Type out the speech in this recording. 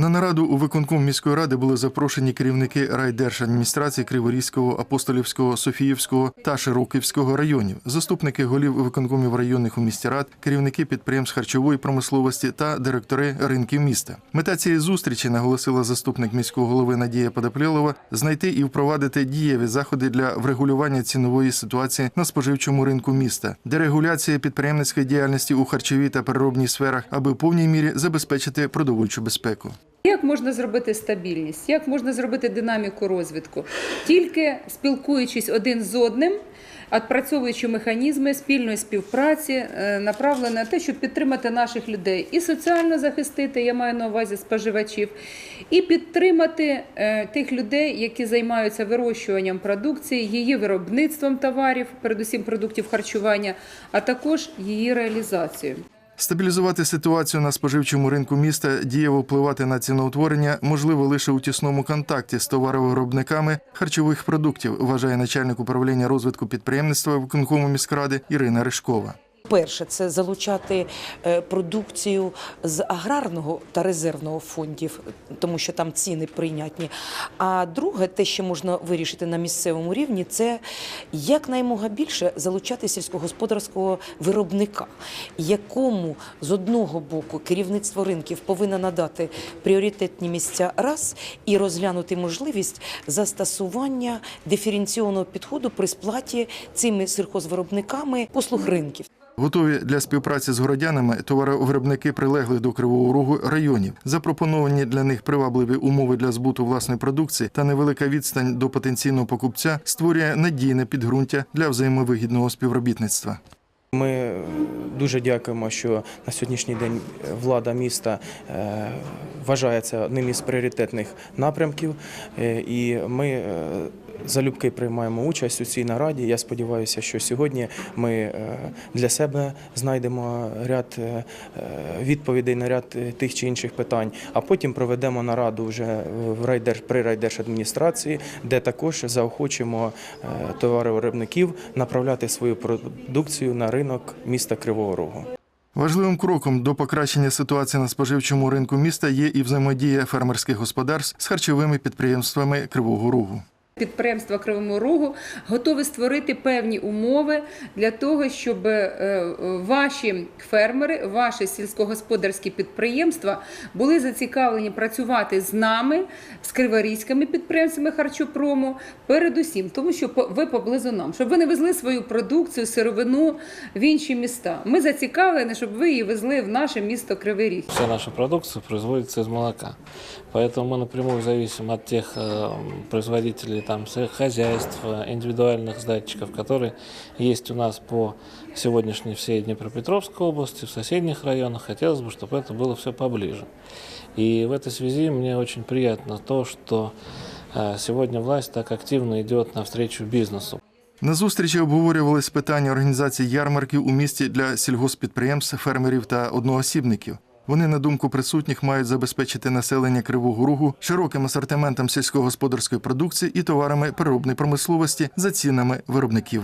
На нараду у виконком міської ради були запрошені керівники райдержадміністрації Криворізького, Апостолівського, Софіївського та Широківського районів, заступники голів виконкомів районних у місті рад, керівники підприємств харчової промисловості та директори ринків міста. Мета цієї зустрічі наголосила заступник міського голови Надія Подоплєлова знайти і впровадити дієві заходи для врегулювання цінової ситуації на споживчому ринку міста, дерегуляція підприємницької діяльності у харчовій та переробній сферах, аби в повній мірі забезпечити продовольчу безпеку. Як можна зробити стабільність? Як можна зробити динаміку розвитку? Тільки спілкуючись один з одним, відпрацьовуючи механізми спільної співпраці, е, направлені на те, щоб підтримати наших людей і соціально захистити, я маю на увазі споживачів, і підтримати е, тих людей, які займаються вирощуванням продукції, її виробництвом товарів, передусім продуктів харчування, а також її реалізацією. Стабілізувати ситуацію на споживчому ринку міста, дієво впливати на ціноутворення можливо лише у тісному контакті з товаровиробниками харчових продуктів, вважає начальник управління розвитку підприємництва виконкому міськради Ірина Ришкова. Перше це залучати е, продукцію з аграрного та резервного фондів, тому що там ціни прийнятні. А друге, те, що можна вирішити на місцевому рівні, це якнаймога більше залучати сільськогосподарського виробника, якому з одного боку керівництво ринків повинно надати пріоритетні місця раз і розглянути можливість застосування диференційованого підходу при сплаті цими сільхозвиробниками послуг ринків. Готові для співпраці з городянами товаровиробники прилеглих до Кривого Рогу районів. Запропоновані для них привабливі умови для збуту власної продукції та невелика відстань до потенційного покупця створює надійне підґрунтя для взаємовигідного співробітництва. Ми дуже дякуємо, що на сьогоднішній день влада міста е, вважає це одним із пріоритетних напрямків, Е, і ми е, залюбки приймаємо участь у цій нараді. Я сподіваюся, що сьогодні ми для себе знайдемо ряд відповідей на ряд тих чи інших питань, а потім проведемо нараду вже в райдерж при райдержадміністрації, де також заохочимо товаровиробників направляти свою продукцію на ринок міста Кривого Рогу. Важливим кроком до покращення ситуації на споживчому ринку міста є і взаємодія фермерських господарств з харчовими підприємствами Кривого Рогу Підприємства Кривому Рогу готові створити певні умови для того, щоб е, ваші фермери, ваші сільськогосподарські підприємства були зацікавлені працювати з нами, з криворізькими підприємствами харчопрому, передусім, тому що по- ви поблизу нам, щоб ви не везли свою продукцію, сировину в інші міста. Ми зацікавлені, щоб ви її везли в наше місто Кривий Ріг. Вся наша продукция производится из молока. Поэтому мы напрямую зависим от тех э, производителей там, своих хозяйств, э, индивидуальных сдатчиков, которые есть у нас по сегодняшней всей Днепропетровской области, в соседних районах. Хотелось бы, чтобы это было все поближе. И в этой связи мне очень приятно то, что э, сегодня власть так активно идет навстречу бизнесу. На зустрічі обговорювались питання організації ярмарків у місті для сільгоспідприємств, фермерів та одноосібників. Вони, на думку присутніх, мають забезпечити населення Кривого Рогу широким асортиментом сільськогосподарської продукції і товарами переробної промисловості за цінами виробників.